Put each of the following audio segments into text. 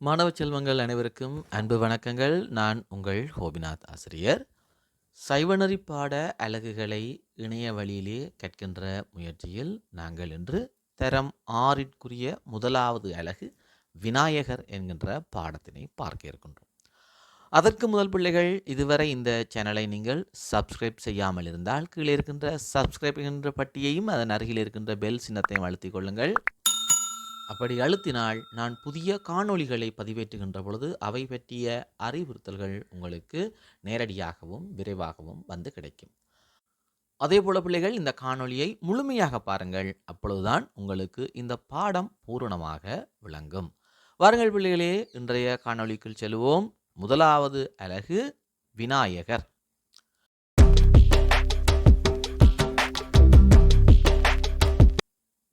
மாணவ செல்வங்கள் அனைவருக்கும் அன்பு வணக்கங்கள். நான் உங்கள் கோபிநாத் ஆசிரியர். சைவநெறி பாட அலகுகளை இணைய வழியிலே கற்கின்ற முயற்சியில் நாங்கள் இன்று தரம் ஆறிற்குரிய முதலாவது அலகு விநாயகர் என்கின்ற பாடத்தினை பார்க்க இருக்கின்றோம். அதற்கு முதல் பிள்ளைகள் இதுவரை இந்த சேனலை நீங்கள் சப்ஸ்கிரைப் செய்யாமல் இருந்தால் கீழே இருக்கின்ற சப்ஸ்கிரைப் என்ற பட்டியையும் அதன் அருகில் இருக்கின்ற பெல் சின்னத்தையும் அழுத்திக் கொள்ளுங்கள். அப்படி அழுத்தினால் நான் புதிய காணொளிகளை பதிவேற்றுகின்ற பொழுது அவை பற்றிய அறிவுறுத்தல்கள் உங்களுக்கு நேரடியாகவும் விரைவாகவும் வந்து கிடைக்கும். அதே போல பிள்ளைகள் இந்த காணொளியை முழுமையாக பாருங்கள். அப்பொழுதுதான் உங்களுக்கு இந்த பாடம் பூரணமாக விளங்கும். வாருங்கள் பிள்ளைகளே இன்றைய காணொளிக்குள் செல்வோம். முதலாவது அலகு விநாயகர்.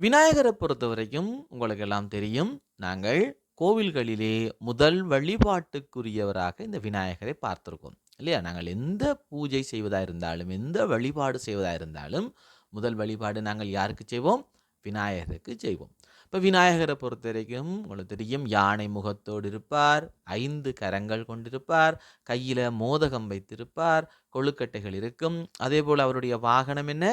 விநாயகரை பொறுத்த வரைக்கும் உங்களுக்கு எல்லாம் தெரியும் நாங்கள் கோவில்களிலே முதல் வழிபாட்டுக்குரியவராக இந்த விநாயகரை பார்த்துருக்கோம். இல்லையா? நாங்கள் எந்த பூஜை செய்வதாக இருந்தாலும் எந்த வழிபாடு செய்வதாக இருந்தாலும் முதல் வழிபாடு நாங்கள் யாருக்கு செய்வோம்? விநாயகருக்கு செய்வோம். இப்போ விநாயகரை பொறுத்த வரைக்கும் உங்களுக்கு தெரியும் யானை முகத்தோடு இருப்பார் ஐந்து கரங்கள் கொண்டிருப்பார் கையில் மோதகம் வைத்திருப்பார் கொழுக்கட்டைகள் இருக்கும். அதே போல் அவருடைய வாகனம் என்ன?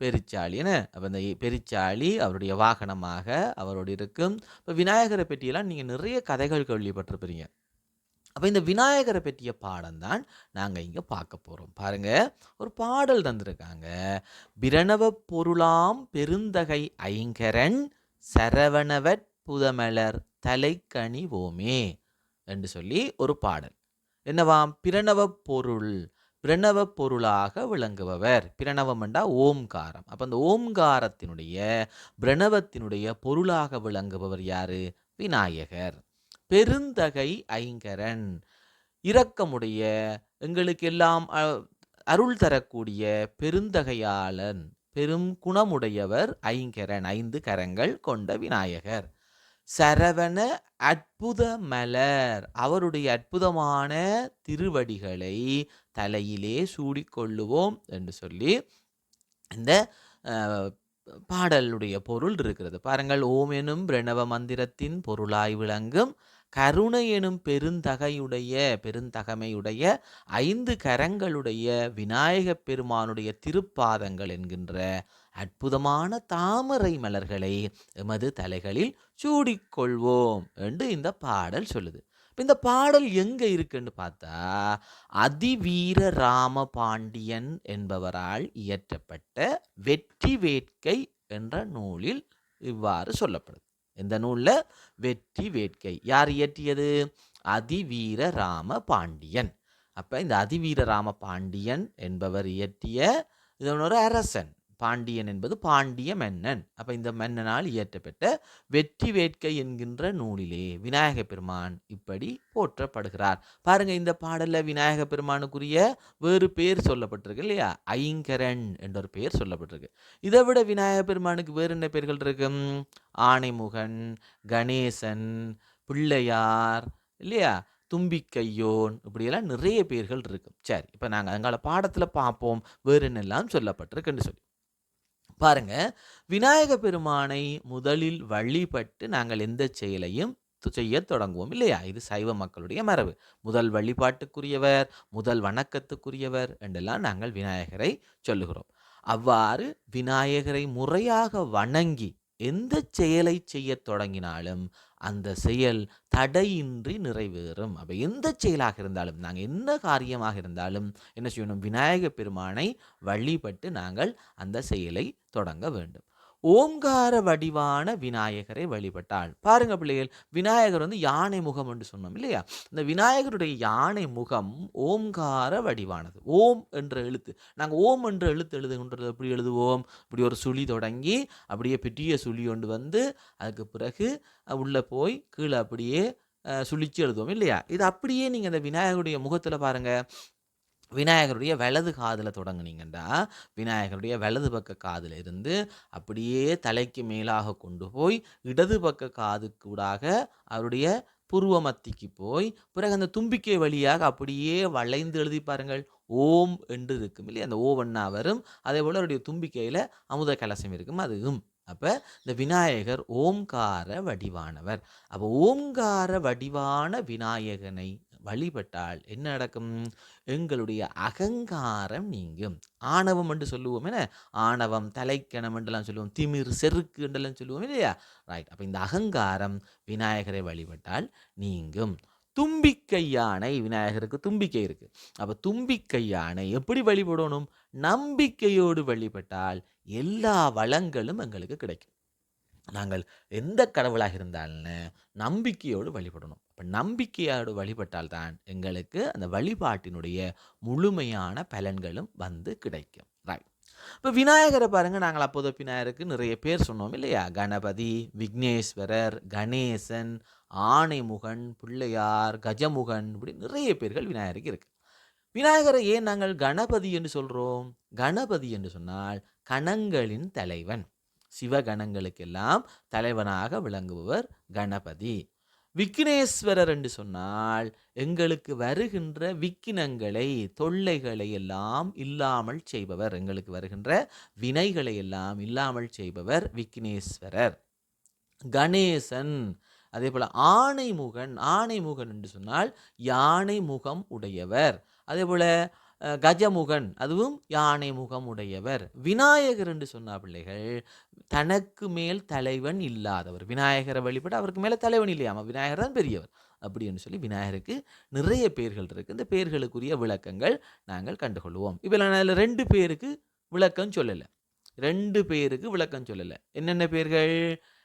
பெருச்சாளி என்ன? அப்போ இந்த பெருச்சாளி அவருடைய வாகனமாக அவரோடு இருக்கும். இப்போ விநாயகரை பற்றியெல்லாம் நீங்கள் நிறைய கதைகள் கேள்விப்பட்டிருப்பீங்க. அப்போ இந்த விநாயகரை பற்றிய பாடம் தான் நாங்கள் இங்கே பார்க்க போகிறோம் பாருங்கள் ஒரு பாடல் தந்திருக்காங்க. பிரணவ பொருளாம் பெருந்தகை ஐங்கரன் சரவணவட் புதமலர் தலைக்கணிவோமே என்று சொல்லி ஒரு பாடல். என்னவாம்? பிரணவ பொருள் பிரணவ பொருளாக விளங்குபவர். பிரணவம் என்றா ஓம்காரம். அப்போ அந்த ஓம்காரத்தினுடைய பிரணவத்தினுடைய பொருளாக விளங்குபவர் யாரு? விநாயகர். பெருந்தகை ஐங்கரன். இரக்கமுடைய எங்களுக்கு எல்லாம் அருள் தரக்கூடிய பெருந்தகையாளன். பெரும் குணமுடையவர் ஐங்கரன். ஐந்து கரங்கள் கொண்ட விநாயகர். சரவண அற்புத மலர். அவருடைய அற்புதமான திருவடிகளை தலையிலே சூடிக்கொள்ளுவோம் என்று சொல்லி இந்த பாடலுடைய பொருள் இருக்கிறது. பாருங்கள் ஓம் எனும் பிரணவ மந்திரத்தின் பொருளாய் விளங்கும் கருணை எனும் பெருந்தகையுடைய பெருந்தகைமையுடைய ஐந்து கரங்களுடைய விநாயகப் பெருமானுடைய திருப்பாதங்கள் என்கின்ற அற்புதமான தாமரை மலர்களை எமது தலைகளில் சூடிக்கொள்வோம் என்று இந்த பாடல் சொல்லுது. இந்த பாடல் எங்க இருக்குன்னு பார்த்தா அதிவீர ராம பாண்டியன் என்பவரால் இயற்றப்பட்ட வெற்றி வேட்கை என்ற நூலில் இவ்வாறு சொல்லப்படுது. இந்த நூலில் வெற்றி வேட்கை. யார் இயற்றியது? அதிவீர ராம பாண்டியன் அப்போ இந்த அதிவீர ராம பாண்டியன் என்பவர் இயற்றிய இது ஒரு அரசன். பாண்டியன் என்பது பாண்டிய மன்னன். அப்போ இந்த மன்னனால் இயற்றப்பட்ட வெற்றி வேட்கை என்கின்ற நூலிலே விநாயக பெருமான் இப்படி போற்றப்படுகிறார். பாருங்க இந்த பாடலில் விநாயக பெருமானுக்குரிய வேறு பேர் சொல்லப்பட்டிருக்கு இல்லையா? ஐங்கரன் என்ற ஒரு பெயர் சொல்லப்பட்டிருக்கு. இதை விட விநாயக பெருமானுக்கு வேறு என்ன பெயர்கள் இருக்கு? ஆனைமுகன் ஆணைமுகன் கணேசன் பிள்ளையார் இல்லையா? தும்பிக்கையோன் இப்படியெல்லாம் நிறைய பேர்கள் இருக்கும் சரி இப்போ நாங்கள் அங்கால பாடத்தில் பார்ப்போம். வேறு என்னெல்லாம் சொல்லப்பட்டிருக்குன்னு சொல்லி. பாருங்க. விநாயக பெருமானை முதலில் வழிபட்டு நாங்கள் எந்த செயலையும் செய்ய செய்யத் தொடங்குவோம் இல்லையா? இது சைவ மக்களுடைய மரபு. முதல் வழிபாட்டுக்குரியவர் முதல் வணக்கத்துக்குரியவர் என்றெல்லாம் நாங்கள் விநாயகரை சொல்லுகிறோம். அவ்வாறு விநாயகரை முறையாக வணங்கி எந்த செயலை செய்யத் தொடங்கினாலும் அந்த செயல் தடையின்றி நிறைவேறும். அப்போ எந்த செயலாக இருந்தாலும் நாங்கள் என்ன காரியமாக இருந்தாலும் என்ன செய்யணும்? விநாயக பெருமானை வழிபட்டு நாங்கள் அந்த செயலை தொடங்க வேண்டும். ஓம்கார வடிவான விநாயகரை வழிபட்டால் பாருங்க பிள்ளைகள் விநாயகர் வந்து யானை முகம் என்று சொன்னோம் இல்லையா? இந்த விநாயகருடைய யானை முகம் ஓம்கார வடிவானது. ஓம் என்ற எழுத்து. நாங்கள் ஓம் என்ற எழுத்து எழுதுகின்றது எப்படி எழுதுவோம்? இப்படி ஒரு சுழி தொடங்கி அப்படியே பெரிய சுழி கொண்டு வந்து அதுக்கு பிறகு உள்ளே போய் கீழே அப்படியே சுழிச்சு எழுதுவோம் இல்லையா? இது அப்படியே நீங்கள் அந்த விநாயகருடைய முகத்தில் பாருங்கள் விநாயகருடைய வலது காதில் தொடங்குனீங்கன்னா விநாயகருடைய வலது பக்க காதில் இருந்து அப்படியே தலைக்கு மேலாக கொண்டு போய் இடது பக்க காதுக்கூடாக அவருடைய புருவ மத்திக்கு போய் பிறகு அந்த தும்பிக்கை வழியாக அப்படியே வளைந்து எழுதி பாருங்கள். ஓம் என்று இருக்கும் இல்லையா? அந்த ஓவண்ணா வரும். அதே போல் அவருடைய தும்பிக்கையில் அமுத கலசம் இருக்கும். அது உம் அப்போ இந்த விநாயகர் ஓம்கார வடிவானவர். அப்போ ஓம்கார வடிவான விநாயகனை வழிபட்டால் என்ன நடக்கும்? எங்களுடைய அகங்காரம் நீங்கும். ஆணவம் என்று சொல்லுவோம் என்ன? ஆணவம் தலைக்கணம் என்றெல்லாம் சொல்லுவோம். திமிர் செருக்கு என்றெல்லாம் சொல்லுவோம் இல்லையா? ரைட் அப்போ இந்த அகங்காரம் விநாயகரை வழிபட்டால் நீங்கும். தும்பிக்கை யானை விநாயகருக்கு தும்பிக்கை இருக்குது அப்போ தும்பிக்கை யானை எப்படி வழிபடணும்? நம்பிக்கையோடு வழிபட்டால் எல்லா வளங்களும் எங்களுக்கு கிடைக்கும். நாங்கள் எந்த கடவுளாக இருந்தாலும் நம்பிக்கையோடு வழிபடணும். இப்போ நம்பிக்கையோடு வழிபட்டால் தான் எங்களுக்கு அந்த வழிபாட்டினுடைய முழுமையான பலன்களும் வந்து கிடைக்கும். ரைட் இப்போ விநாயகரை பாருங்கள் நாங்கள் அப்போது விநாயகருக்கு நிறைய பேர் சொன்னோம் இல்லையா? கணபதி விக்னேஸ்வரர் கணேசன் ஆணைமுகன் பிள்ளையார் கஜமுகன் இப்படி நிறைய பேர்கள் விநாயகருக்கு இருக்குது விநாயகரை ஏன் நாங்கள் கணபதி என்று சொல்கிறோம் கணபதி என்று சொன்னால் கணங்களின் தலைவன். சிவகணங்களுக்கெல்லாம் தலைவனாக விளங்குபவர் கணபதி. விக்னேஸ்வரர் என்று சொன்னால் எங்களுக்கு வருகின்ற விக்கினங்களை தொல்லைகளை எல்லாம் இல்லாமல் செய்பவர் எங்களுக்கு வருகின்ற வினைகளை எல்லாம் இல்லாமல் செய்பவர் விக்னேஸ்வரர் கணேசன் அதே போல் ஆணைமுகன் ஆணைமுகன் என்று சொன்னால் யானை முகம் உடையவர். அதே போல் கஜமுகன் அதுவும் யானை முகம் உடையவர் விநாயகர் என்று சொன்ன பிள்ளைகள் தனக்கு மேல் தலைவன் இல்லாதவர். விநாயகரை வழிபட அவருக்கு மேலே தலைவன் இல்லையாமா விநாயகர் தான் பெரியவர். அப்படின்னு சொல்லி விநாயகருக்கு நிறைய பேர்கள் இருக்குது இந்த பேர்களுக்குரிய விளக்கங்கள் நாங்கள் கண்டுகொள்வோம். இப்போ நான் ரெண்டு பேருக்கு விளக்கம் சொல்லலை. ரெண்டு பேருக்கு விளக்கம் சொல்லலை. என்னென்ன பேர்கள்?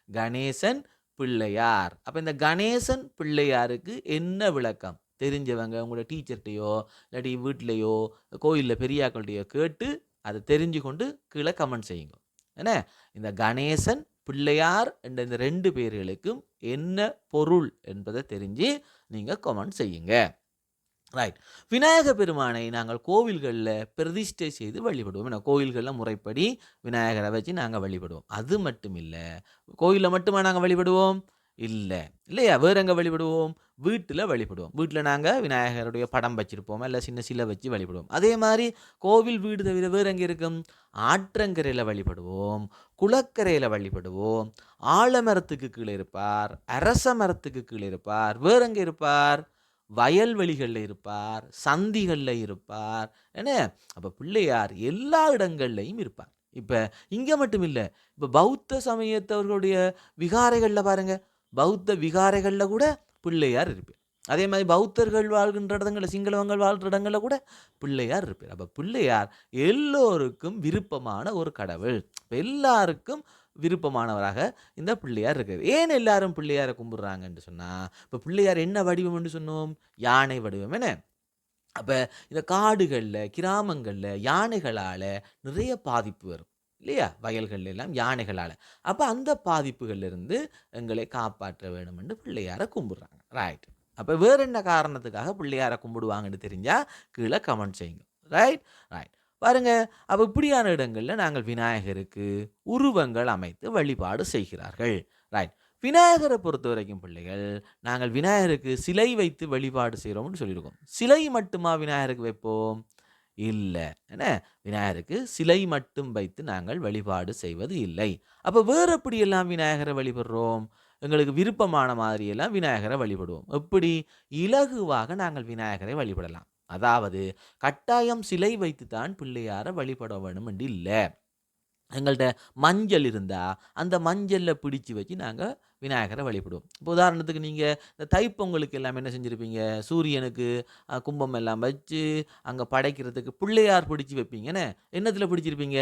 கணேசன் பிள்ளையார். அப்போ இந்த கணேசன் பிள்ளையாருக்கு என்ன விளக்கம்? தெரிஞ்சவங்க உங்களோட டீச்சர்கிட்டையோ இல்லாட்டி வீட்லேயோ கோயிலில் பெரியாக்கள்கிட்டையோ கேட்டு அதை தெரிஞ்சு கொண்டு கீழே கமெண்ட் செய்யுங்க. என்ன? இந்த கணேசன் பிள்ளையார் என்ற இந்த ரெண்டு பேர்களுக்கும் என்ன பொருள் என்பதை தெரிஞ்சு நீங்கள் கமெண்ட் செய்யுங்க. ரைட் விநாயக பெருமானை நாங்கள் கோவில்களில் பிரதிஷ்டை செய்து வழிபடுவோம். ஏன்னா கோவில்களில் முறைப்படி விநாயகரை வச்சு நாங்கள் வழிபடுவோம். அது மட்டும் இல்லை கோயிலில் மட்டுமா நாங்கள் வழிபடுவோம்? இல்லை. இல்லையா? வேற எங்கே வழிபடுவோம்? வீட்டில் வழிபடுவோம். வீட்டில் நாங்கள் விநாயகருடைய படம் வச்சுருப்போம். இல்லை சின்ன சிலை வச்சு வழிபடுவோம். அதே மாதிரி கோவில் வீடு தவிர வேறு எங்கே இருக்கும்? ஆற்றங்கரையில் வழிபடுவோம். குளக்கரையில் வழிபடுவோம். ஆலமரத்துக்கு கீழே இருப்பார். அரச மரத்துக்கு கீழே இருப்பார். வேற எங்கே இருப்பார்? வயல்வெளிகளில் இருப்பார். சந்திகளில் இருப்பார். என்ன? அப்போ பிள்ளையார் எல்லா இடங்கள்லையும் இருப்பார். இப்போ இங்கே மட்டும் இல்லை. இப்போ பௌத்த சமயத்தவர்களுடைய விகாரைகளில் பாருங்கள் பௌத்த விகாரைகளில் கூட பிள்ளையார் இருப்பார். அதே மாதிரி பௌத்தர்கள் வாழ்கின்ற இடங்களில் சிங்களவங்கள் வாழ்கிற இடங்களில் கூட பிள்ளையார் இருப்பார். அப்போ பிள்ளையார் எல்லோருக்கும் விருப்பமான ஒரு கடவுள். இப்போ எல்லாருக்கும் விருப்பமானவராக இந்த பிள்ளையார் இருக்கார். ஏன் எல்லாரும் பிள்ளையாரை கும்பிட்றாங்கன்னு சொன்னால் இப்போ பிள்ளையார் என்ன வடிவம்னு சொன்னோம்? யானை வடிவம் என்ன? அப்போ இந்த காடுகளில் கிராமங்களில் யானைகளால் நிறைய பாதிப்பு வரும். இல்லையா? வயல்கள் எல்லாம் யானைகளால். அப்போ அந்த பாதிப்புகளிலிருந்து எங்களை காப்பாற்ற வேணும்னு பிள்ளையாரை கும்பிட்றாங்க. ரைட் அப்போ வேறு என்ன காரணத்துக்காக பிள்ளையாரை கும்பிடுவாங்கன்னு தெரிஞ்சால் கீழே கமெண்ட் செய்யுங்க. ரைட் ரைட் பாருங்க அப்போ இப்படியான இடங்களில் நாங்கள் விநாயகருக்கு உருவங்கள் அமைத்து வழிபாடு செய்கிறார்கள். ரைட் விநாயகரை பொறுத்த வரைக்கும் பிள்ளைகள் நாங்கள் விநாயகருக்கு சிலை வைத்து வழிபாடு செய்கிறோம்னு சொல்லியிருக்கோம். சிலை மட்டுமா விநாயகருக்கு வைப்போம்? இல்லை. என்ன? விநாயகருக்கு சிலை மட்டும் வைத்து நாங்கள் வழிபாடு செய்வது இல்லை. அப்போ வேறு எப்படியெல்லாம் விநாயகரை வழிபடுறோம்? எங்களுக்கு விருப்பமான மாதிரியெல்லாம் விநாயகரை வழிபடுவோம். எப்படி? இலகுவாக நாங்கள் விநாயகரை வழிபடலாம். அதாவது கட்டாயம் சிலை வைத்து தான் பிள்ளையாரை வழிபட வேணும் என்று இல்லை. எங்கள்கிட்ட மஞ்சள் இருந்தால் அந்த மஞ்சளில் பிடிச்சு வச்சு நாங்கள் விநாயகரை வழிபடுவோம். இப்போ உதாரணத்துக்கு நீங்கள் இந்த தைப்பொங்கலுக்கு எல்லாம் என்ன செஞ்சுருப்பீங்க? சூரியனுக்கு கும்பம் எல்லாம் வச்சு அங்கே படைக்கிறதுக்கு பிள்ளையார் பிடிச்சி வைப்பீங்கன்னு என்னத்தில் பிடிச்சிருப்பீங்க?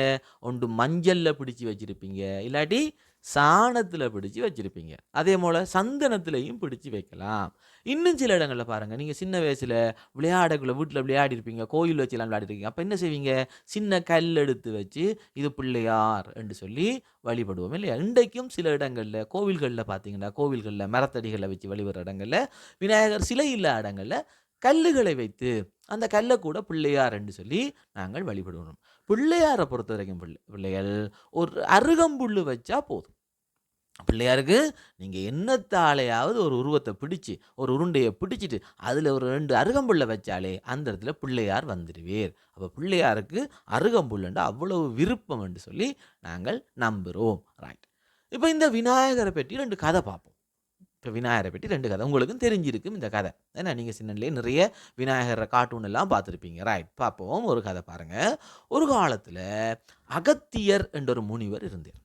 ஒன்று மஞ்சளில் பிடிச்சி வச்சுருப்பீங்க. இல்லாட்டி சாணத்தில் பிடிச்சி வச்சுருப்பீங்க. அதே போல் சந்தனத்துலேயும் பிடிச்சி வைக்கலாம். இன்னும் சில இடங்களில் பாருங்கள் நீங்கள் சின்ன வயசில் விளையாடக்குள்ள வீட்டில் விளையாடி இருப்பீங்க. கோயில் வச்சுலாம் விளையாடிருக்கீங்க அப்போ என்ன செய்வீங்க? சின்ன கல் எடுத்து வச்சு இது பிள்ளையார் என்று சொல்லி வழிபடுவோம் இல்லையா? இன்றைக்கும் சில இடங்களில் கோவில்களில் பார்த்தீங்கன்னா கோவில்களில் மரத்தடிகளை வச்சு வழிபடுற இடங்களில் விநாயகர் சிலை இல்லாத இடங்களில் கல்லுகளை வைத்து அந்த கல்லை கூட பிள்ளையார் என்று சொல்லி நாங்கள் வழிபடுவோம். பிள்ளையாரை பொறுத்த வரைக்கும் பிள்ளை பிள்ளைகள் ஒரு அருகம்புல் வச்சா போதும். பிள்ளையாருக்கு நீங்கள் என்னத்தாலையாவது ஒரு உருவத்தை பிடிச்சி ஒரு உருண்டையை பிடிச்சிட்டு அதில் ஒரு ரெண்டு அருகம்புல்லை வச்சாலே அந்த இடத்துல பிள்ளையார் வந்துடுவீர். அப்போ பிள்ளையாருக்கு அருகம்புல்லுண்டா அவ்வளவு விருப்பம் என்று சொல்லி நாங்கள் நம்புகிறோம் ரைட் இப்போ இந்த விநாயகரை பற்றி ரெண்டு கதை பார்ப்போம். இப்போ விநாயகரை பற்றி ரெண்டு கதை. உங்களுக்கும் தெரிஞ்சிருக்கும் இந்த கதை. ஏன்னா நீங்கள் சின்னலே நிறைய விநாயகரை கார்ட்டூன் எல்லாம் பார்த்துருப்பீங்க. ரைட் பார்ப்போம். ஒரு கதை பாருங்க. ஒரு காலத்தில் அகத்தியர் என்ற ஒரு முனிவர் இருந்தார்.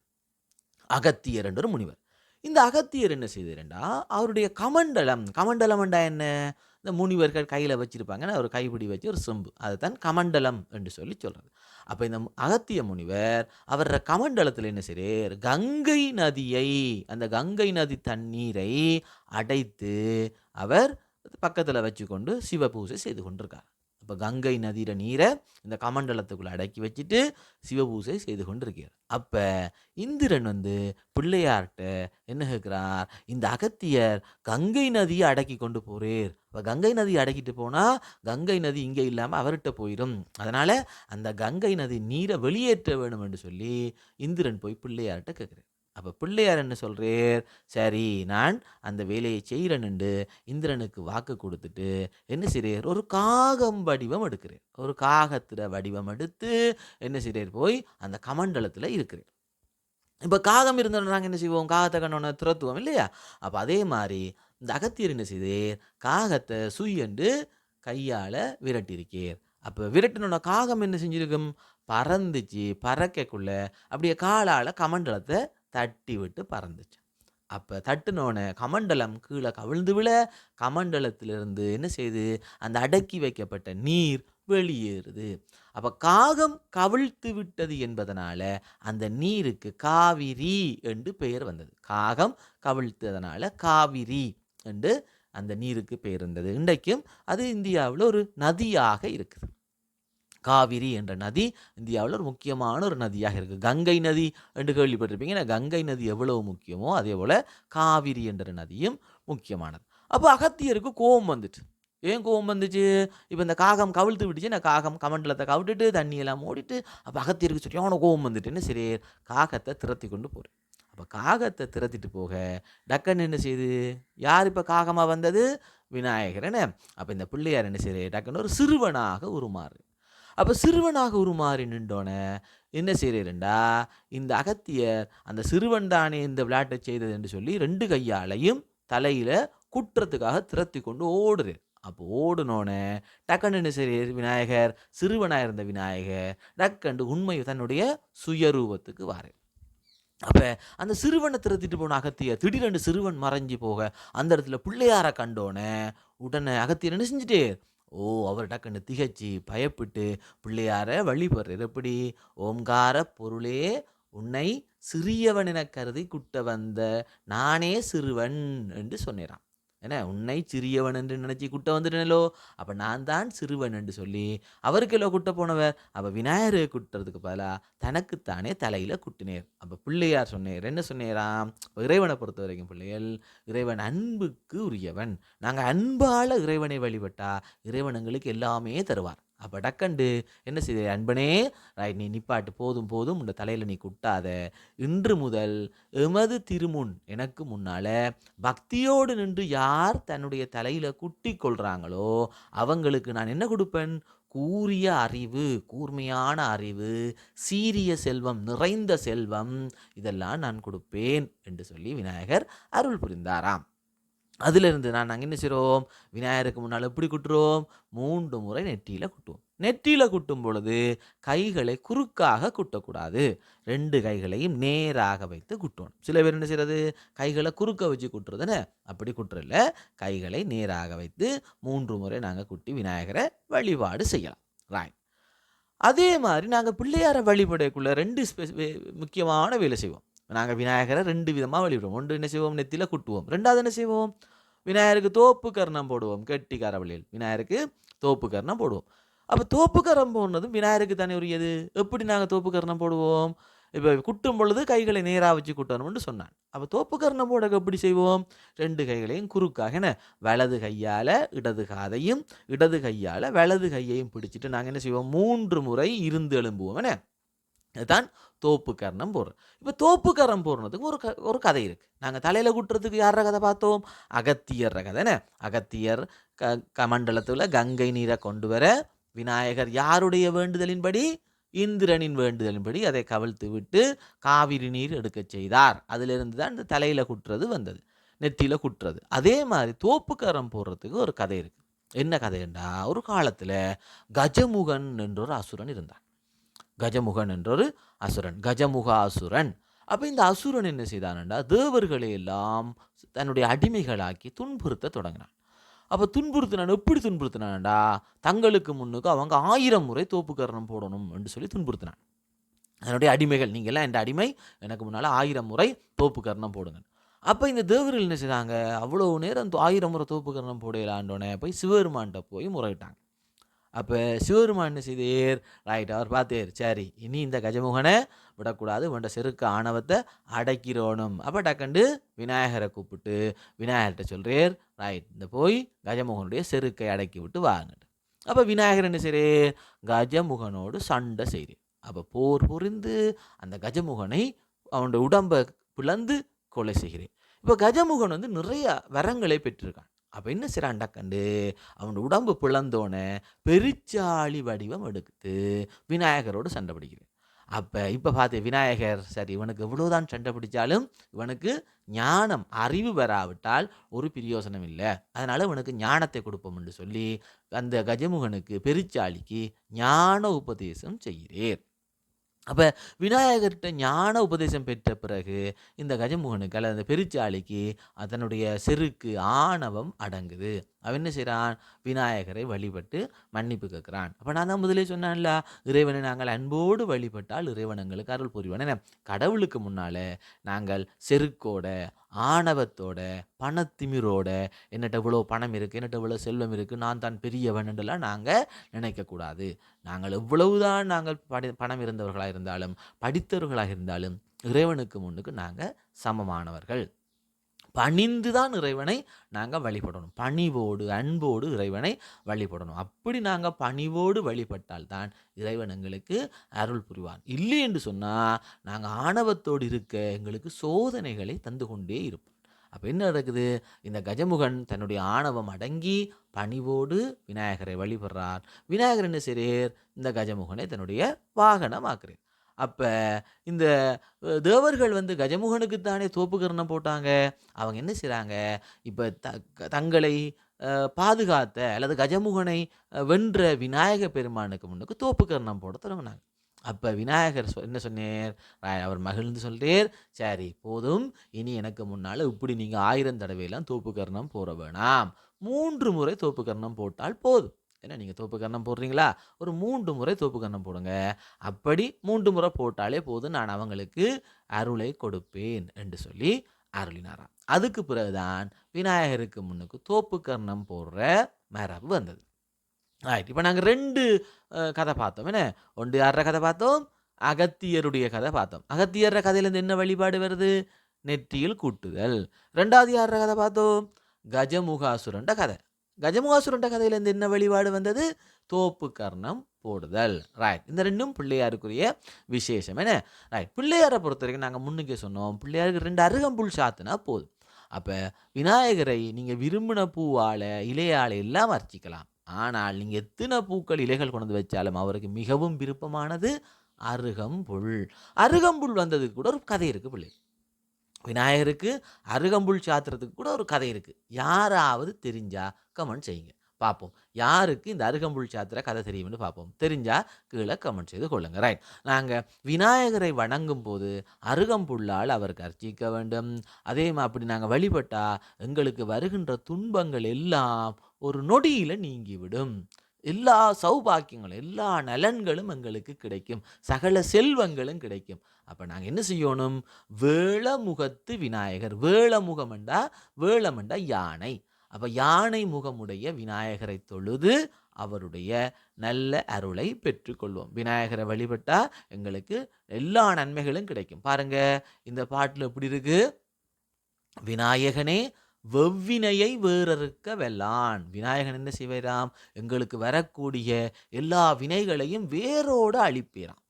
அகத்தியர் என்ற ஒரு முனிவர். இந்த அகத்தியர் என்ன செய்தாருண்டா? அவருடைய கமண்டலம் கமண்டலம்ண்டா என்ன? இந்த முனிவர்கள் கையில் வச்சுருப்பாங்கன்னு அவர் கைப்பிடி வச்சு ஒரு செம்பு. அதுதான் கமண்டலம் என்று சொல்லி சொல்கிறது அப்போ இந்த அகத்திய முனிவர் அவர கமண்டலத்தில் என்ன செய்கிறார் கங்கை நதியை அந்த கங்கை நதி தண்ணீரை அடைத்து அவர் பக்கத்தில் வச்சுக்கொண்டு சிவ பூஜை செய்து கொண்டிருக்கார். அப்போ கங்கை நதியிற நீரை இந்த கமண்டலத்துக்குள்ளே அடக்கி வச்சுட்டு சிவபூசை செய்து கொண்டிருக்கிறார். அப்போ இந்திரன் வந்து பிள்ளையார்கிட்ட என்ன கேட்குறார்? இந்த அகத்தியர் கங்கை நதியை அடக்கி கொண்டு போகிறேர் அப்போ கங்கை நதி அடக்கிட்டு போனால் கங்கை நதி இங்கே இல்லாமல் அவர்கிட்ட போயிடும் அதனால் அந்த கங்கை நதி நீரை வெளியேற்ற வேணும் என்று சொல்லி இந்திரன் போய் பிள்ளையார்கிட்ட கேட்குறார். அப்போ பிள்ளையார் என்ன சொல்கிறேர் சரி நான் அந்த வேலையை செய்கிறேன்னு இந்திரனுக்கு வாக்கு கொடுத்துட்டு என்ன செய்கிறேர் ஒரு காகம் வடிவம் எடுக்கிறேன் ஒரு காகத்தில் வடிவம் எடுத்து என்ன செய்கிறேர் போய் அந்த கமண்டலத்தில் இருக்கிறேன் இப்போ காகம் இருந்தோன்னா நாங்கள் என்ன செய்வோம்? காகத்தை கண்டோன்னு துரத்துவோம் இல்லையா? அப்போ அதே மாதிரி இந்த அகத்தியர் என்ன செய்தேர்? காகத்தை சுயண்டு கையால் விரட்டியிருக்கேர். அப்போ விரட்டினோட காகம் என்ன செஞ்சுருக்கும்? பறந்துச்சு பறக்கக்குள்ள அப்படியே காலால் கமண்டலத்தை தட்டி விட்டு பறந்துச்சு. அப்போ தட்டுனோடனே கமண்டலம் கீழே கவிழ்ந்து விழ கமண்டலத்திலிருந்து என்ன செய்யுது அந்த அடக்கி வைக்கப்பட்ட நீர் வெளியேறுது. அப்போ காகம் கவிழ்த்து விட்டது என்பதனால அந்த நீருக்கு காவிரி என்று பெயர் வந்தது. காகம் கவிழ்த்ததனால காவிரி என்று அந்த நீருக்கு பெயர் இருந்தது இன்றைக்கும் அது இந்தியாவில் ஒரு நதியாக இருக்குது. காவிரி என்ற நதி இந்தியாவில் ஒரு முக்கியமான ஒரு நதியாக இருக்குது கங்கை நதி என்று கேள்விப்பட்டிருப்பீங்க. ஏன்னா கங்கை நதி எவ்வளவு முக்கியமோ அதே போல் காவிரி என்ற நதியும் முக்கியமானது. அப்போ அகத்தியருக்கு கோபம் வந்துட்டு ஏன் கோபம் வந்துச்சு? இப்போ இந்த காகம் கவிழ்த்து விட்டுச்சு. நான் காகம் கமண்டலத்தை கவிட்டுட்டு தண்ணியெல்லாம் மூடிட்டு அப்போ அகத்தியருக்கு சரியான கோபம் வந்துட்டுன்னு சரி காகத்தை திரத்தி கொண்டு போகிறேன் அப்போ காகத்தை திரத்திட்டு போக டக்குன்னு என்ன செய்யுது யார் இப்போ காகமாக வந்தது? விநாயகரனே அப்போ இந்த பிள்ளையார் என்ன செய்யுது டக்குன்னு ஒரு சிறுவனாக உருமாறு. அப்போ சிறுவனாக உருமாறி நின்றோன்னே என்ன செய்கிறேன்டா இந்த அகத்தியர் அந்த சிறுவன் தானே இந்த விளையாட்டை செய்தது என்று சொல்லி ரெண்டு கையாலையும் தலையில் குற்றத்துக்காக திரத்தி கொண்டு ஓடுது. அப்போ ஓடுனோடனே டக்குன்னு என்ன விநாயகர்? சிறுவனாக இருந்த விநாயகர் டக்கண்டு உண்மை தன்னுடைய சுயரூபத்துக்கு வாரு. அப்போ அந்த சிறுவனை திரத்திட்டு போன அகத்திய திடீரென்று சிறுவன் மறைஞ்சு போக அந்த இடத்துல பிள்ளையாரை கண்டோன்னே உடனே அகத்தியர் என்ன செஞ்சுட்டு ஓ அவர் டக்குன்னு திகைச்சு பயப்பட்டு பிள்ளையார வழிபடுறார் எப்படி? ஓம்கார பொருளே உன்னை சிறியவன் என கருதி குட்ட வந்த நானே சிறுவன் என்று சொன்னாராம். என்ன? உன்னை சிறியவன் என்று நினைச்சி குட்ட வந்துட்டனலோ? அப்போ நான் தான் சிறுவன் என்று சொல்லி அவருக்கு குட்ட போனவர்? அப்போ விநாயகரை குட்டுறதுக்கு பதிலாக தனக்குத்தானே தலையில் குட்டினேர். அப்போ பிள்ளையார் சொன்னேர். என்ன சொன்னேராம்? இறைவனை பொறுத்த வரைக்கும் பிள்ளைகள் இறைவன் அன்புக்கு உரியவன். நாங்கள் அன்பால் இறைவனை வழிபட்டா இறைவன் எங்களுக்கு எல்லாமே தருவார். அப்போ டக்கண்டு என்ன செய்த? அன்பனே ரைட் நீ நிப்பாட்டு. போதும் போதும் உன் தலையில் நீ குட்டாத. இன்று முதல் எமது திருமுன் எனக்கு முன்னால் பக்தியோடு நின்று யார் தன்னுடைய தலையில் குட்டி கொள்கிறாங்களோ அவங்களுக்கு நான் என்ன கொடுப்பேன்? கூரிய அறிவு கூர்மையான அறிவு சீரிய செல்வம் நிறைந்த செல்வம் இதெல்லாம் நான் கொடுப்பேன் என்று சொல்லி விநாயகர் அருள் புரிந்தாராம். அதிலிருந்து நான் நாங்கள் என்ன செய்கிறோம் விநாயகருக்கு முன்னால் எப்படி குட்டுருவோம் மூன்று முறை நெற்றியில் குட்டுவோம். நெற்றியில் குட்டும் பொழுது கைகளை குறுக்காக குட்டக்கூடாது. ரெண்டு கைகளையும் நேராக வைத்து குட்டணும். சில பேர் என்ன செய்கிறது கைகளை குறுக்க வச்சு குட்டுறதுன்னு அப்படி குட்டுறல கைகளை நேராக வைத்து மூன்று முறை நாங்கள் குட்டி விநாயகரை வழிபாடு செய்யலாம். ராய் அதே மாதிரி நாங்கள் பிள்ளையாரை வழிபடக்குள்ள ரெண்டு ஸ்பெ- முக்கியமான வேலை செய்வோம். நாங்கள் விநாயகரை ரெண்டு விதமாக வழிபடுவோம் ஒன்று என்ன செய்வோம்? நெத்தியில் குட்டுவோம். ரெண்டாவது என்ன செய்வோம்? விநாயகருக்கு தோப்பு கர்ணம் போடுவோம். கெட்டி கரவழியில் விநாயகருக்கு தோப்பு கர்ணம் போடுவோம். அப்போ தோப்பு கரம் போடுறதும் விநாயகருக்கு தானே உரியது? எப்படி நாங்கள் தோப்பு கர்ணம் போடுவோம்? இப்போ குட்டும் பொழுது கைகளை நேராக வச்சு குட்டணும்னு சொன்னான். அப்போ தோப்பு கர்ணம் போட எப்படி செய்வோம்? ரெண்டு கைகளையும் குறுக்காக என்ன? வலது கையால் இடது காதையும் இடது கையால் வலது கையையும் பிடிச்சிட்டு நாங்கள் என்ன செய்வோம்? மூன்று முறை இருந்து எழும்புவோம் என்ன? இதுதான் தோப்பு கர்ணம் போடுறோம் இப்போ தோப்புக்கரம் போடுறதுக்கு ஒரு க ஒரு கதை இருக்குது நாங்கள் தலையில் குட்டுறதுக்கு யார கதை பார்த்தோம்? அகத்தியர் கதை என்ன? அகத்தியர் க கமண்டலத்தில் கங்கை நீரை கொண்டு வர விநாயகர் யாருடைய வேண்டுதலின்படி? இந்திரனின் வேண்டுதலின்படி அதை கவிழ்த்து விட்டு காவிரி நீர் எடுக்கச் செய்தார். அதிலிருந்து தான் இந்த தலையில் குட்டுறது வந்தது. நெத்தியில் குட்டுறது. அதே மாதிரி தோப்புக்கரம் போடுறதுக்கு ஒரு கதை இருக்குது என்ன கதைண்டா ஒரு காலத்தில் கஜமுகன் என்ற ஒரு அசுரன் இருந்தான். கஜமுகன் என்றொரு அசுரன் கஜமுக அசுரன். அப்போ இந்த அசுரன் என்ன செய்தான்டா தேவர்களை எல்லாம் தன்னுடைய அடிமைகளாக்கி துன்புறுத்த தொடங்கினான். அப்போ துன்புறுத்தினான் எப்படி துன்புறுத்தினான்டா தங்களுக்கு முன்னுக்கு அவங்க ஆயிரம் முறை தோப்புக்கரணம் போடணும் என்று சொல்லி துன்புறுத்தினான். அதனுடைய அடிமைகள் நீங்கள்லாம் என் அடிமை? எனக்கு முன்னால் ஆயிரம் முறை தோப்புக்கரணம் போடுங்க அப்போ இந்த தேவர்கள் என்ன செய்தாங்க அவ்வளோ நேரம் ஆயிரம் முறை தோப்புக்கரணம் போடையிலாண்டோனே போய் சிவபெருமான்கிட்ட போய் முறையிட்டாங்க. அப்போ சிவபெருமான் என்ன செய்தேர்? ரைட் அவர் பார்த்தேர். சரி இனி இந்த கஜமுகனை விடக்கூடாது. வேண்ட செருக்கு ஆணவத்தை அடக்கிறோணும். அப்போ டக்கண்டு விநாயகரை கூப்பிட்டு விநாயகர்கிட்ட சொல்கிறேர் ரைட் இந்த போய் கஜமுகனுடைய செருக்கை அடக்கி விட்டு வாங்கிட்டு அப்போ விநாயகர் என்ன செய்றேர்? கஜமுகனோடு சண்டை செய்கிறேன் அப்போ போர் புரிந்து அந்த கஜமுகனை அவனுடைய உடம்பை பிளந்து கொலை செய்கிறேன் இப்போ கஜமுகன் வந்து நிறைய வரங்களை பெற்றிருக்கான். அப்போ என்ன செய்றான்டா கண்டு அவனோட உடம்பு பிளந்தோன்னே பெருச்சாளி வடிவம் எடுத்து விநாயகரோடு சண்டை பிடிக்கிறேன் அப்போ இப்போ பார்த்து விநாயகர் சரி இவனுக்கு எவ்வளோதான் சண்டை பிடிச்சாலும் இவனுக்கு ஞானம் அறிவு பெறாவிட்டால் ஒரு பிரயோசனம் இல்லை. அதனால் இவனுக்கு ஞானத்தை கொடுப்போம் என்று சொல்லி அந்த கஜமுகனுக்கு பெருச்சாளிக்கு ஞான உபதேசம் செய்கிறேன். அப்போ விநாயகர்கிட்ட ஞான உபதேசம் பெற்ற பிறகு இந்த கஜமுகனுக்கு அல்லது அந்த பெருச்சாளிக்கு அதனுடைய செருக்கு ஆணவம் அடங்குது. அவன் என்ன செய்கிறான் விநாயகரை வழிபட்டு மன்னிப்பு கேட்குறான். அப்போ நான் தான் முதலே சொன்னான்ல இறைவனை நாங்கள் அன்போடு வழிபட்டால் இறைவனங்களுக்கு அருள் புரிவான். என்ன? கடவுளுக்கு முன்னால் நாங்கள் செருக்கோட ஆணவத்தோட பணத்திமிரோட என்னட்ட இவ்வளோ பணம் இருக்குது என்னட்ட இவ்வளோ செல்வம் இருக்குது நான் தான் பெரியவன்ன்றலாம் நாங்கள் நினைக்கக்கூடாது. நாங்கள் எவ்வளவுதான் நாங்கள் படி பணம் இருந்தவர்களாக இருந்தாலும் படித்தவர்களாக இருந்தாலும் இறைவனுக்கு முன்னுக்கு நாங்கள் சமமானவர்கள். பணிந்து தான் இறைவனை நாங்கள் வழிபடணும். பணிவோடு அன்போடு இறைவனை வழிபடணும். அப்படி நாங்கள் பணிவோடு வழிபட்டால் தான் இறைவன் எங்களுக்கு அருள் புரிவார் இல்லை என்று சொன்னால் நாங்கள் ஆணவத்தோடு இருக்க எங்களுக்கு சோதனைகளை தந்து கொண்டே இருப்போம். அப்போ என்ன நடக்குது? இந்த கஜமுகன் தன்னுடைய ஆணவம் அடங்கி பணிவோடு விநாயகரை வழிபடுறார் விநாயகர் என்ன செய்கிறார் இந்த கஜமுகனை தன்னுடைய வாகனமாக்குறார். அப்போ இந்த தேவர்கள் வந்து கஜமுகனுக்கு தானே தோப்புக்கரணம் போட்டாங்க. அவங்க என்ன செய்கிறாங்க இப்போ த தங்களை பாதுகாத்த அல்லது கஜமுகனை வென்ற விநாயக பெருமானுக்கு முன்னுக்கு தோப்புக்கரணம் போட தொடங்கினாங்க. அப்போ விநாயகர் சொ- என்ன சொன்னேர்? ராய் அவர் மகிழ்ந்து சொல்கிறார் சரி போதும். இனி எனக்கு முன்னால் இப்படி நீங்கள் ஆயிரம் தடவையெல்லாம் தோப்புக்கரணம் போட வேணாம். மூன்று முறை தோப்புக்கரணம் போட்டால் போதும். என்ன நீங்கள் தோப்புக்கரணம் போடுறீங்களா? ஒரு மூன்று முறை தோப்புக்கரணம் போடுங்க. அப்படி மூன்று முறை போட்டாலே போதும். நான் அவங்களுக்கு அருளை கொடுப்பேன் என்று சொல்லி அருளினாராம். அதுக்கு பிறகுதான் விநாயகருக்கு முன்னுக்கு தோப்புக்கரணம் போடுற மரபு வந்தது. ரைட் இப்போ நாங்கள் ரெண்டு கதை பார்த்தோம். என்ன? ஒன்று யார கதை பார்த்தோம் அகத்தியருடைய கதை பார்த்தோம். அகத்தியர்ற கதையிலேருந்து என்ன வழிபாடு வருது? நெற்றியில் கூட்டுதல். ரெண்டாவது யார கதை பார்த்தோம் கஜமுகாசுரண்ட கதை. கஜமுகாசுரண்ட கதையிலேருந்து என்ன வழிபாடு வந்தது? தோப்பு கர்ணம் போடுதல். ரைட் இந்த ரெண்டும் பிள்ளையாருக்குரிய விசேஷம். என்ன? ரைட் பிள்ளையாரை பொறுத்த வரைக்கும் நாங்கள் முன்னுக்கே சொன்னோம். பிள்ளையாருக்கு ரெண்டு அருகம்புல் சாத்துனா போதும். அப்போ விநாயகரை நீங்கள் விரும்பின பூவால் இலையால் எல்லாம் அர்ச்சிக்கலாம். ஆனால் நீங்கள் எத்தனை பூக்கள் இலைகள் கொண்டு வச்சாலும் அவருக்கு மிகவும் விருப்பமானது அருகம்புல் அருகம்புல் வந்ததுக்கு கூட ஒரு கதை இருக்குது பிள்ளை. விநாயகருக்கு அருகம்புல் சாத்துறதுக்கு கூட ஒரு கதை இருக்குது யாராவது தெரிஞ்சால் கமெண்ட் செய்யுங்க. பார்ப்போம் யாருக்கு இந்த அருகம்புல் சாத்திர கதை தெரியும்னு பார்ப்போம் தெரிஞ்சால் கீழே கமெண்ட் செய்து கொள்ளுங்க. ரைட் நாங்கள் விநாயகரை வணங்கும் போது அருகம்புல்லால் அவருக்கு அர்ச்சிக்க வேண்டும். அதே மாதிரி அப்படி நாங்கள் வழிபட்டால் எங்களுக்கு வருகின்ற துன்பங்கள் எல்லாம் ஒரு நொடியில் நீங்கிவிடும். எல்லா சௌபாக்கியங்களும் எல்லா நலன்களும் எங்களுக்கு கிடைக்கும். சகல செல்வங்களும் கிடைக்கும். அப்போ நாங்கள் என்ன செய்யணும்? வேளமுகத்து விநாயகர். வேளமுகம்ண்டா வேளமண்டா யானை. அப்போ யானை முகமுடைய விநாயகரை தொழுது அவருடைய நல்ல அருளை பெற்றுக்கொள்வோம். விநாயகரை வழிபட்டால் எங்களுக்கு எல்லா நன்மைகளும் கிடைக்கும். பாருங்க இந்த பாட்டில் எப்படி இருக்கு? விநாயகனே வெவ்வினையை வேறறுக்க வெல்லான் விநாயகன் என்ன செய்வாராம்? எங்களுக்கு வரக்கூடிய எல்லா வினைகளையும் வேரோடு அழிப்பீராம்.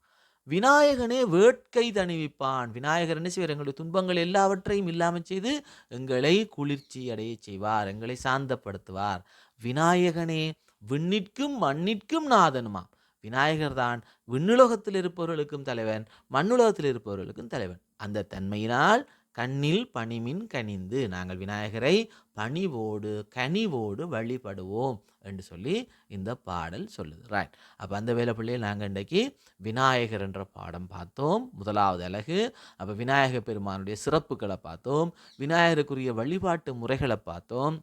விநாயகனே வேட்கை தணிவிப்பான். விநாயகர் என்ன செய்வார்? எங்களுடைய துன்பங்கள் எல்லாவற்றையும் இல்லாமல் செய்து எங்களை குளிர்ச்சி அடைய செய்வார். எங்களை சாந்தப்படுத்துவார். விநாயகனே விண்ணிற்கும் மண்ணிற்கும் நாதனுமாம். விநாயகர் தான் விண்ணுலகத்தில் இருப்பவர்களுக்கும் தலைவன் மண்ணுலகத்தில் இருப்பவர்களுக்கும் தலைவன். அந்த தன்மையினால் கண்ணில் பணிமின் கனிந்து நாங்கள் விநாயகரை பணிவோடு கனிவோடு வழிபடுவோம் என்று சொல்லி இந்த பாடல் சொல்லுது ரைட் அப்போ அந்த வேலை பிள்ளையை நாங்கள் இன்றைக்கு விநாயகர் என்ற பாடம் பார்த்தோம். முதலாவது அழகு அப்போ விநாயகர் பெருமானுடைய சிறப்புகளை பார்த்தோம். விநாயகருக்குரிய வழிபாட்டு முறைகளை பார்த்தோம்.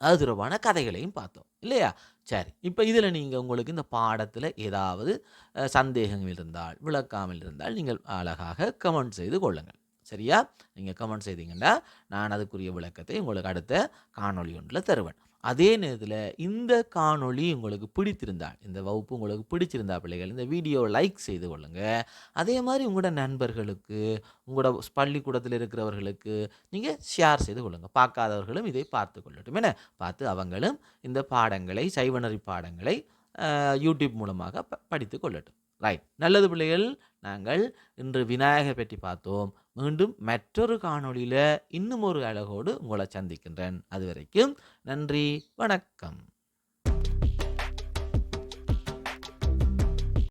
அது தொடர்பான கதைகளையும் பார்த்தோம். இல்லையா? சரி. இப்போ இதில் நீங்கள் உங்களுக்கு இந்த பாடத்தில் ஏதாவது சந்தேகங்கள் இருந்தால் விளக்காமல் இருந்தால் நீங்கள் அழகாக கமெண்ட் செய்து கொள்ளுங்கள். சரியா? நீங்கள் கமெண்ட் செய்தீங்கன்னா நான் அதுக்குரிய விளக்கத்தை உங்களுக்கு அடுத்த காணொளி ஒன்றில் தருவேன். அதே நேரத்தில் இந்த காணொளி உங்களுக்கு பிடித்திருந்தால் இந்த வகுப்பு உங்களுக்கு பிடிச்சிருந்தா பிள்ளைகள் இந்த வீடியோவை லைக் செய்து கொள்ளுங்கள் அதே மாதிரி உங்களோட நண்பர்களுக்கு உங்களோட பள்ளிக்கூடத்தில் இருக்கிறவர்களுக்கு நீங்கள் ஷேர் செய்து கொள்ளுங்கள் பார்க்காதவர்களும் இதை பார்த்து கொள்ளட்டும் என்ன பார்த்து அவங்களும் இந்த பாடங்களை சைவநறி பாடங்களை யூடியூப் மூலமாக ப படித்து கொள்ளட்டும். ரைட் நல்லது பிள்ளைகள் நாங்கள் இன்று விநாயகர் பற்றி பார்த்தோம். மீண்டும் மற்றொரு காணொளியில் இன்னும் ஒரு அழகோடு உங்களை சந்திக்கின்றேன். அது வரைக்கும் நன்றி வணக்கம்.